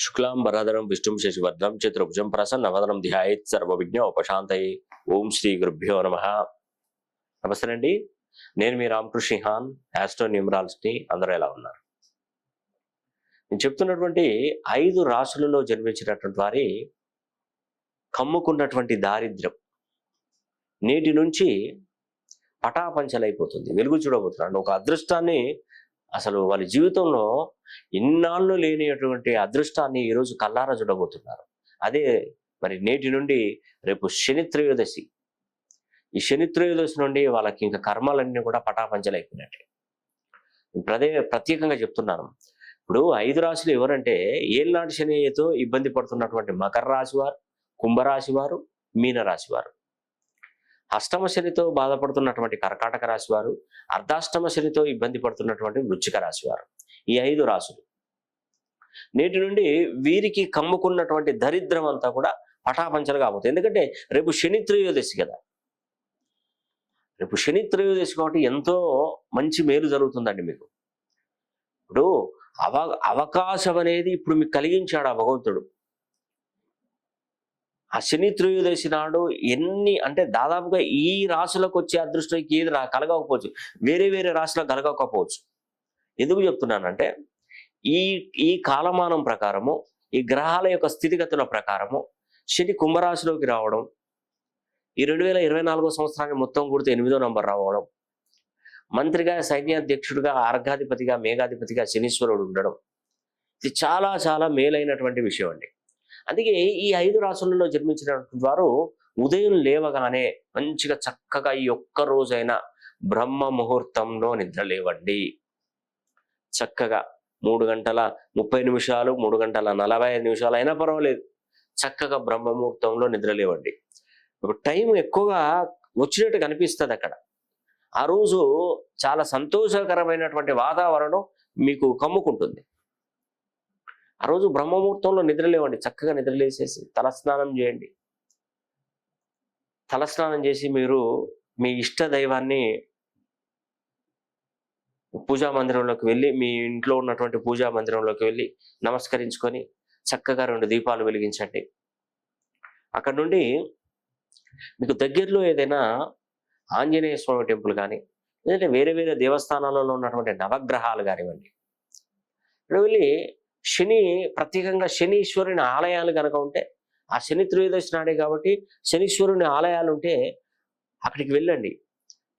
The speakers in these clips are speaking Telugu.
శుక్లాం వరదరం విష్ణుం శశివర్ధం చతుర్భుజం ప్రసన్నవదనం ధ్యాయేత్ సర్వవిఘ్న ఉపశాంతయే ఓం శ్రీ గురుభ్యో నమ నమస్తే అండి నేను మీ రామకృష్ణ హాన్ యాస్ట్రో న్యూమరాలజీని అందరూ ఎలా ఉన్నారు? నేను చెప్తున్నటువంటి ఐదు రాశులలో జన్మించినటువంటి వారి కమ్ముకున్నటువంటి దారిద్ర్యం నేటి నుంచి పటాపంచలైపోతుంది. వెలుగు చూడబోతున్నాను ఒక అదృష్టాన్ని అసలు వాళ్ళ జీవితంలో ఇన్నాళ్ళు లేనిటువంటి అదృష్టాన్ని ఈరోజు కల్లారా చూడబోతున్నారు. అదే మరి నేటి నుండి రేపు శని త్రయోదశి. ఈ శని త్రయోదశి నుండి వాళ్ళకి ఇంకా కర్మలన్నీ కూడా పటాపంచలైపోయినట్టే. ప్రదే ప్రత్యేకంగా చెప్తున్నాను. ఇప్పుడు ఐదు రాశులు ఎవరంటే ఏళ్ళనాటి శనితో ఇబ్బంది పడుతున్నటువంటి మకర రాశి వారు కుంభరాశి వారు మీనరాశి వారు. అష్టమ శనితో బాధపడుతున్నటువంటి కర్కాటక రాశి వారు అర్ధాష్టమ శనితో ఇబ్బంది పడుతున్నటువంటి వృచ్చిక రాశి వారు ఈ ఐదు రాశులు. నేటి నుండి వీరికి కమ్ముకున్నటువంటి దరిద్రం అంతా కూడా పటాపంచలుగా అవుతుంది ఎందుకంటే రేపు శని త్రయోదశి కదా. రేపు శని త్రయోదశి కాబట్టి ఎంతో మంచి మేలు జరుగుతుందండి మీకు. ఇప్పుడు అవ అవకాశం అనేది ఇప్పుడు మీకు కలిగించాడు ఆ భగవంతుడు. ఆ శని త్రయోదశి నాడు ఎన్ని అంటే దాదాపుగా ఈ రాశులకు వచ్చే అదృష్టానికి ఏది కలగకపోవచ్చు. వేరే వేరే రాశులకు కలగకపోవచ్చు. ఎందుకు చెప్తున్నానంటే ఈ ఈ కాలమానం ప్రకారము ఈ గ్రహాల యొక్క స్థితిగతుల ప్రకారము శని కుంభరాశిలోకి రావడం ఈ రెండు వేల ఇరవై నాలుగో సంవత్సరానికి మొత్తం కూడితే ఎనిమిదో నంబర్ రావడం మంత్రిగా సైన్యాధ్యక్షుడిగా అర్ఘాధిపతిగా మేఘాధిపతిగా శనీశ్వరుడు ఉండడం. ఇది చాలా చాలా మేలైనటువంటి విషయం అండి. అందుకే ఈ ఐదు రాసులలో జన్మించినటువంటి వారు ఉదయం లేవగానే మంచిగా చక్కగా ఈ ఒక్క రోజైనా బ్రహ్మ ముహూర్తంలో నిద్ర లేవండి చక్కగా మూడు గంటల ముప్పై నిమిషాలు మూడు గంటల నలభై ఐదు నిమిషాలు అయినా పర్వాలేదు. చక్కగా బ్రహ్మ ముహూర్తంలో నిద్ర లేవండి టైం ఎక్కువగా వచ్చినట్టు కనిపిస్తుంది అక్కడ. ఆ రోజు చాలా సంతోషకరమైనటువంటి వాతావరణం మీకు కమ్ముకుంటుంది. ఆ రోజు బ్రహ్మముహూర్తంలో నిద్రలేవండి. చక్కగా నిద్రలేసేసి తలస్నానం చేయండి. తలస్నానం చేసి మీరు మీ ఇష్ట దైవాన్ని పూజా మందిరంలోకి వెళ్ళి మీ ఇంట్లో ఉన్నటువంటి పూజా మందిరంలోకి వెళ్ళి నమస్కరించుకొని చక్కగా రెండు దీపాలు వెలిగించండి. అక్కడ నుండి మీకు దగ్గరలో ఏదైనా ఆంజనేయ స్వామి టెంపుల్ కానీ లేదంటే వేరే వేరే దేవస్థానాలలో ఉన్నటువంటి నవగ్రహాలు కానివ్వండి. ఇక్కడ వెళ్ళి శని ప్రత్యేకంగా శనీశ్వరుని ఆలయాలు కనుక ఉంటే ఆ శని త్రయోదశి నాడే కాబట్టి శనీశ్వరుని ఆలయాలు ఉంటే అక్కడికి వెళ్ళండి.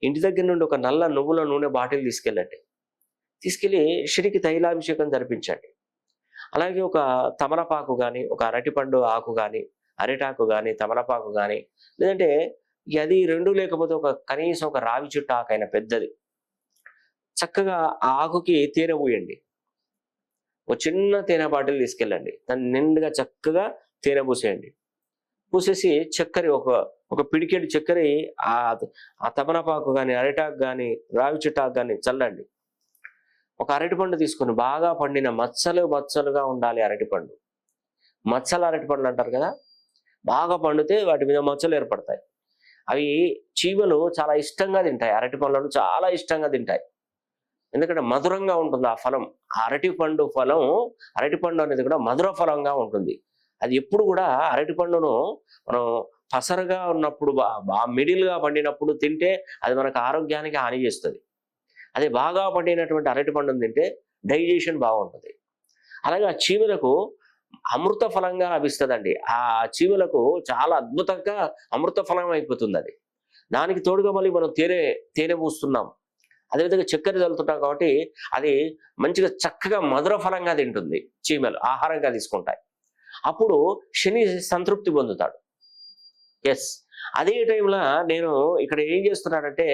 ఇంటి దగ్గర నుండి ఒక నల్ల నువ్వుల నూనె బాటిల్ తీసుకెళ్ళండి. తీసుకెళ్ళి శనికి తైలాభిషేకం జరిపించండి. అలాగే ఒక తమలపాకు కానీ ఒక అరటిపండు ఆకు కానీ అరిటాకు కానీ తమలపాకు కానీ లేదంటే అది రెండు లేకపోతే ఒక కనీసం ఒక రావి చెట్టు ఆకైనా పెద్దది. చక్కగా ఆ ఆకుకి తేనె పూయండి. ఒక చిన్న తేనె బాటిల్ తీసుకెళ్ళండి. దాన్ని నిండుగా చక్కగా తేనె పూసేయండి. పూసేసి చక్కెర ఒక ఒక పిడికెడు చక్కెర ఆ ఆ తమలపాకు కానీ అరిటాకు కానీ రావి చెట్టాకు కానీ చల్లండి. ఒక అరటిపండు తీసుకొని బాగా పండిన మచ్చలు మచ్చలుగా ఉండాలి అరటిపండు. మచ్చలు అరటిపండ్లు అంటారు కదా? బాగా పండితే వాటి మీద మచ్చలు ఏర్పడతాయి. అవి చీమలు చాలా ఇష్టంగా తింటాయి. అరటి పండ్లను చాలా ఇష్టంగా తింటాయి. ఎందుకంటే మధురంగా ఉంటుంది ఆ ఫలం. ఆ ఫలం అరటిపండు అనేది కూడా మధుర ఫలంగా ఉంటుంది. అది ఎప్పుడు కూడా అరటిపండును మనం పసరుగా ఉన్నప్పుడు బాగా మిడిల్గా పండినప్పుడు తింటే అది మనకు ఆరోగ్యానికి హాని చేస్తుంది. అదే బాగా పండినటువంటి అరటిపండును తింటే డైజెషన్ బాగుంటుంది. అలాగే ఆ చీమలకు అమృత ఫలంగా లభిస్తుందండి. ఆ చీమలకు చాలా అద్భుతంగా అమృత ఫలం అయిపోతుంది అది దానికి తోడుగా మళ్ళీ మనం తేనె తేనె పూస్తున్నాం. అదేవిధంగా చక్కెర చల్లుతుంటాం కాబట్టి అది మంచిగా చక్కగా మధుర ఫలంగా తింటుంది. చీమలు ఆహారంగా తీసుకుంటాయి. అప్పుడు శని సంతృప్తి పొందుతాడు. ఎస్ అదే టైంలో నేను ఇక్కడ ఏం చేస్తున్నానంటే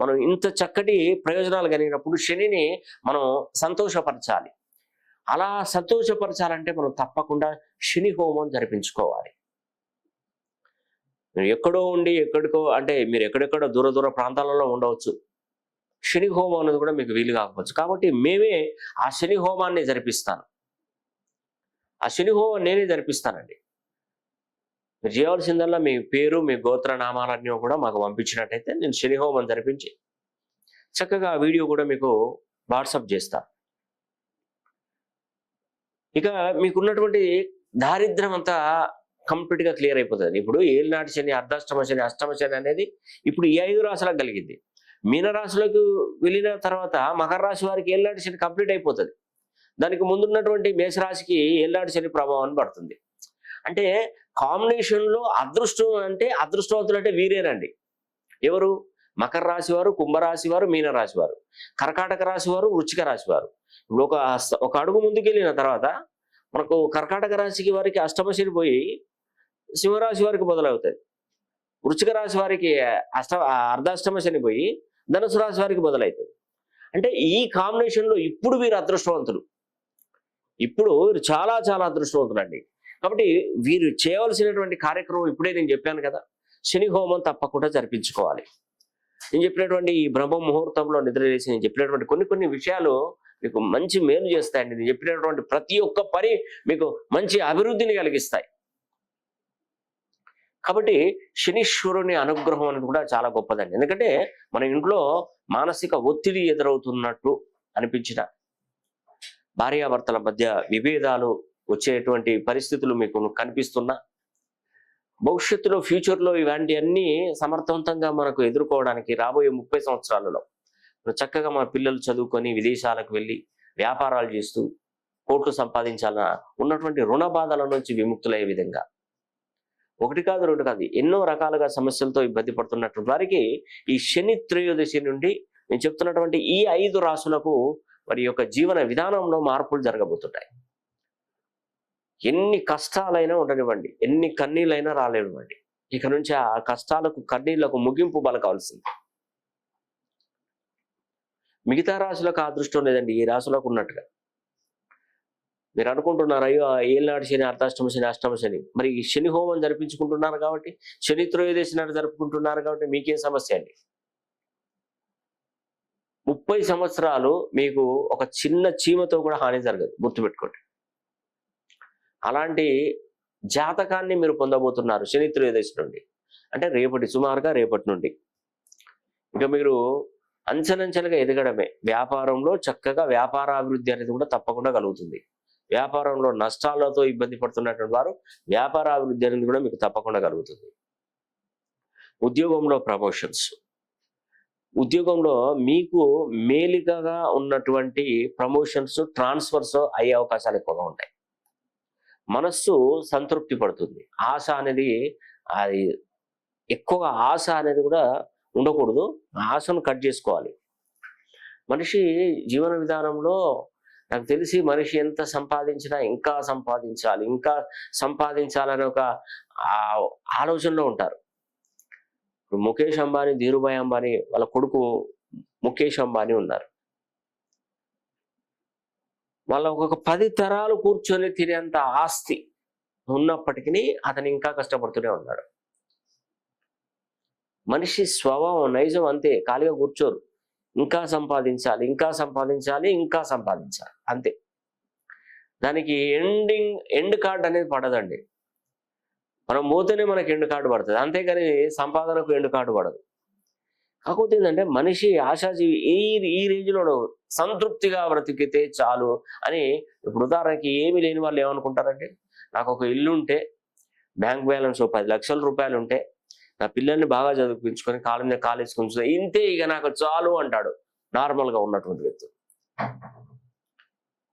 మనం ఇంత చక్కటి ప్రయోజనాలు కలిగినప్పుడు శనిని మనం సంతోషపరచాలి. అలా సంతోషపరచాలంటే మనం తప్పకుండా శని హోమం జరిపించుకోవాలి. ఎక్కడో ఉండి ఎక్కడికో అంటే మీరు ఎక్కడెక్కడో దూర దూర ప్రాంతాలలో ఉండవచ్చు. శని హోమం అనేది కూడా మీకు వీలు కాకపోవచ్చు. కాబట్టి మేమే ఆ శని హోమాన్ని జరిపిస్తాను. ఆ శని హోమం నేనే జరిపిస్తానండి. మీరు చేయవలసిందల్లా మీ పేరు మీ గోత్ర నామాలన్నీ కూడా మాకు పంపించినట్టయితే నేను శని హోమం జరిపించి చక్కగా ఆ వీడియో కూడా మీకు వాట్సాప్ చేస్తాను ఇక మీకున్నటువంటి దారిద్ర్యం అంతా కంప్లీట్గా క్లియర్ అయిపోతుంది. ఇప్పుడు ఏలినాటి శని అర్ధాష్టమ శని అష్టమ శని అనేది ఇప్పుడు ఈ ఐదు రాశులకు కలిగింది. మీనరాశిలోకి వెళ్ళిన తర్వాత మకర రాశి వారికి ఏళ్ళాటి శని కంప్లీట్ అయిపోతుంది. దానికి ముందున్నటువంటి మేషరాశికి ఏళ్ళాటి శని ప్రభావం పడుతుంది. అంటే కాంబినేషన్లో అదృష్టం అంటే అదృష్టవంతులు అంటే వీరేనండి. ఎవరు? మకర రాశి వారు కుంభరాశి వారు మీనరాశి వారు. కర్కాటక రాశి వారు వృచ్చిక రాశి వారు. ఇప్పుడు ఒక ఒక అడుగు ముందుకెళ్ళిన తర్వాత మనకు కర్కాటక రాశికి వారికి అష్టమశని పోయి సింహరాశి వారికి మొదలవుతుంది. వృచ్చిక రాశి వారికి అష్ట అర్ధాష్టమ శని పోయి ధనుసు రాశి వారికి మొదలవుతుంది అంటే ఈ కాంబినేషన్లో ఇప్పుడు వీరు అదృష్టవంతులు. ఇప్పుడు వీరు చాలా చాలా అదృష్టవంతులు అండి కాబట్టి వీరు చేయవలసినటువంటి కార్యక్రమం ఇప్పుడే నేను చెప్పాను కదా శని హోమం తప్పకుండా జరిపించుకోవాలి. నేను చెప్పినటువంటి ఈ బ్రహ్మ ముహూర్తంలో నిద్రలేసి నేను చెప్పినటువంటి కొన్ని కొన్ని విషయాలు మీకు మంచి మేలు చేస్తాయండి. నేను చెప్పినటువంటి ప్రతి ఒక్క పని మీకు మంచి అభివృద్ధిని కలిగిస్తాయి. కాబట్టి శనీశ్వరుని అనుగ్రహం అనేది కూడా చాలా గొప్పదండి. ఎందుకంటే మన ఇంట్లో మానసిక ఒత్తిడి ఎదురవుతున్నట్టు అనిపించిన భార్యాభర్తల మధ్య విభేదాలు వచ్చేటువంటి పరిస్థితులు మీకు కనిపిస్తున్నా భవిష్యత్తులో ఫ్యూచర్లో ఇలాంటి సమర్థవంతంగా మనకు ఎదుర్కోవడానికి రాబోయే ముప్పై సంవత్సరాలలో చక్కగా మన పిల్లలు చదువుకొని విదేశాలకు వెళ్ళి వ్యాపారాలు చేస్తూ కోట్లు సంపాదించాలన్న ఉన్నటువంటి రుణ బాధల నుంచి విముక్తులయ్యే విధంగా ఒకటి కాదు రెండు కాదు. ఎన్నో రకాలుగా సమస్యలతో ఇబ్బంది పడుతున్నట్టు వారికి ఈ శని త్రయోదశి నుండి నేను చెప్తున్నటువంటి ఈ ఐదు రాసులకు వారి యొక్క జీవన విధానంలో మార్పులు జరగబోతుంటాయి ఎన్ని కష్టాలైనా ఉండనివ్వండి. ఎన్ని కన్నీళ్ళైనా రాలేనివ్వండి. ఇక నుంచి ఆ కష్టాలకు కన్నీళ్ళకు ముగింపు పలకాల్సింది మిగతా రాశులకు ఆ అదృష్టం లేదండి. ఈ రాశులకు ఉన్నట్టుగా. మీరు అనుకుంటున్నారు అయ్యో ఏళ్ళనాడు శని అర్ధాష్టమ శని అష్టమ శని. మరి ఈ శని హోమం జరిపించుకుంటున్నారు కాబట్టి శని త్రయోదశి నాడు జరుపుకుంటున్నారు కాబట్టి మీకేం సమస్య అండి? ముప్పై సంవత్సరాలు మీకు ఒక చిన్న చీమతో కూడా హాని జరగదు గుర్తుపెట్టుకోండి. అలాంటి జాతకాన్ని మీరు పొందబోతున్నారు శని త్రయోదశి నుండి. అంటే రేపటి సుమారుగా రేపటి నుండి. ఇంకా మీరు అంచెలంచెలుగా ఎదగడమే. వ్యాపారంలో చక్కగా వ్యాపార అభివృద్ధి అనేది కూడా తప్పకుండా కలుగుతుంది. వ్యాపారంలో నష్టాలతో ఇబ్బంది పడుతున్నటువంటి వారు వ్యాపార అభివృద్ధి అనేది కూడా మీకు తప్పకుండా కలుగుతుంది. ఉద్యోగంలో ప్రమోషన్స్ ఉద్యోగంలో మీకు మేలికగా ఉన్నటువంటి ప్రమోషన్స్ ట్రాన్స్ఫర్స్ అయ్యే అవకాశాలు ఎక్కువగా ఉంటాయి. మనస్సు సంతృప్తి పడుతుంది. ఆశ అనేది అది ఎక్కువగా ఆశ అనేది కూడా ఉండకూడదు. ఆశను కట్ చేసుకోవాలి. మనిషి జీవన విధానంలో నాకు తెలిసి మనిషి ఎంత సంపాదించినా ఇంకా సంపాదించాలి ఇంకా సంపాదించాలనే ఒక ఆలోచనలో ఉంటారు. ఇప్పుడు ముఖేష్ అంబానీ ధీరుభాయ్ అంబానీ వాళ్ళ కొడుకు ముఖేష్ అంబానీ ఉన్నారు. వాళ్ళ ఒక పది తరాలు కూర్చొని తినేంత ఆస్తి ఉన్నప్పటికీ అతను ఇంకా కష్టపడుతూనే ఉన్నాడు. మనిషి స్వభావం నైజం అంతే ఖాళీగా కూర్చోరు. ఇంకా సంపాదించాలి ఇంకా సంపాదించాలి ఇంకా సంపాదించాలి. అంతే. దానికి ఎండింగ్ ఎండ్ కార్డ్ అనేది పడదండి. మనం పోతేనే మనకి ఎండ్ కార్డు పడుతుంది. అంతేగాని సంపాదనకు ఎండ్ కార్డు పడదు. కాకపోతే ఏంటంటే మనిషి ఆశాజీవి ఈ ఈ రేంజ్లో సంతృప్తిగా బ్రతికితే చాలు అని ఇప్పుడు ఉదాహరణకి ఏమీ లేని వాళ్ళు ఏమనుకుంటారంటే నాకు ఒక ఇల్లు ఉంటే బ్యాంక్ బ్యాలెన్స్ పది లక్షల రూపాయలు ఉంటే నా పిల్లల్ని బాగా చదివించుకొని కాళ్ళ మీద కాలేజ్ కొంచెం ఇంతే ఇక నాకు చాలు అంటాడు నార్మల్గా ఉన్నటువంటి వ్యక్తులు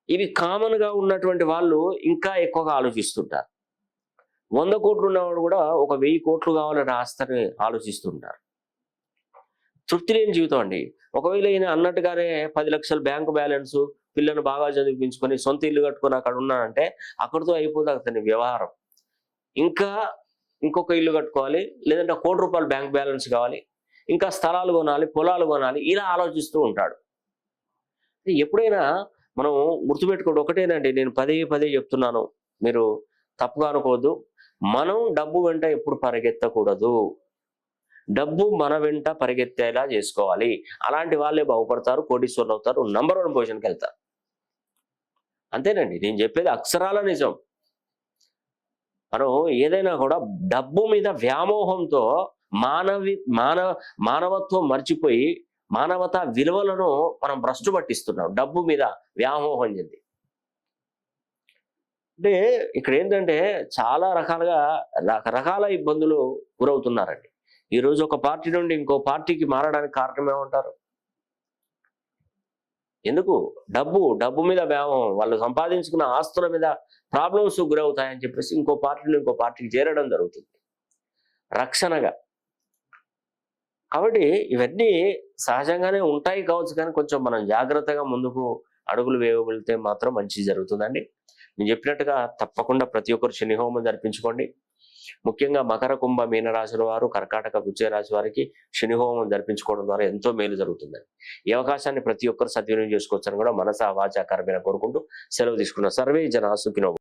ఇవి కామన్గా ఉన్నటువంటి వాళ్ళు ఇంకా ఎక్కువగా ఆలోచిస్తుంటారు. వంద కోట్లు ఉన్నవాడు కూడా ఒక వెయ్యి కోట్లు కావాలని ఆస్తని ఆలోచిస్తుంటారు. తృప్తి లేని జీవితం అండి. ఒకవేళ ఈయన అన్నట్టుగానే పది లక్షల బ్యాంకు బ్యాలెన్స్ పిల్లను బాగా చదివించుకొని సొంత ఇల్లు కట్టుకొని అక్కడ ఉన్నానంటే అక్కడితో అయిపోతుంది అతని వ్యవహారం. ఇంకా ఇంకొక ఇల్లు కట్టుకోవాలి లేదంటే కోటి రూపాయలు బ్యాంక్ బ్యాలెన్స్ కావాలి ఇంకా స్థలాలు కొనాలి పొలాలు కొనాలి ఇలా ఆలోచిస్తూ ఉంటాడు. ఎప్పుడైనా మనం గుర్తుపెట్టుకోండి ఒకటేనండి నేను పదే పదే చెప్తున్నాను మీరు తప్పుగా అనుకోవద్దు మనం డబ్బు వెంట ఎప్పుడు పరిగెత్తకూడదు. డబ్బు మన వెంట పరిగెత్తేలా చేసుకోవాలి. అలాంటి వాళ్ళే బాగుపడతారు కోటీశ్వరులు అవుతారు నంబర్ వన్ పొజిషన్కి వెళ్తారు. అంతేనండి నేను చెప్పేది అక్షరాల నిజం. మనం ఏదైనా కూడా డబ్బు మీద వ్యామోహంతో మానవి మానవ మానవత్వం మర్చిపోయి మానవత విలువలను మనం భ్రష్టు పట్టిస్తున్నాం. డబ్బు మీద వ్యామోహం చెంది. అంటే ఇక్కడ ఏంటంటే చాలా రకాలుగా రకరకాల ఇబ్బందులు గురవుతున్నారండి. ఈరోజు ఒక పార్టీ నుండి ఇంకో పార్టీకి మారడానికి కారణం ఏమంటారు? ఎందుకు? డబ్బు డబ్బు మీద వ్యామోహం వాళ్ళు సంపాదించుకున్న ఆస్తుల మీద ప్రాబ్లమ్స్ గురవుతాయని చెప్పేసి ఇంకో పార్టీ ఇంకో పార్టీకి చేరడం జరుగుతుంది. రక్షణగా. కాబట్టి ఇవన్నీ సహజంగానే ఉంటాయి కావచ్చు కానీ కొంచెం మనం జాగ్రత్తగా ముందుకు అడుగులు వేయగలిగితే మాత్రం మంచి జరుగుతుందండి. నేను చెప్పినట్టుగా తప్పకుండా ప్రతి ఒక్కరు శని హోమం జరిపించుకోండి. ముఖ్యంగా మకర కుంభ మీనరాశుల వారు కర్కాటక వృశ్చిక రాశి వారికి శనిహోమం జరిపించుకోవడం ద్వారా ఎంతో మేలు జరుగుతుందండి. ఈ అవకాశాన్ని ప్రతి ఒక్కరు సద్వినియోగం చేసుకోవచ్చని కూడా మనసా వాచాకరమైన కోరుకుంటూ సెలవు తీసుకున్న సర్వే జన సుఖినో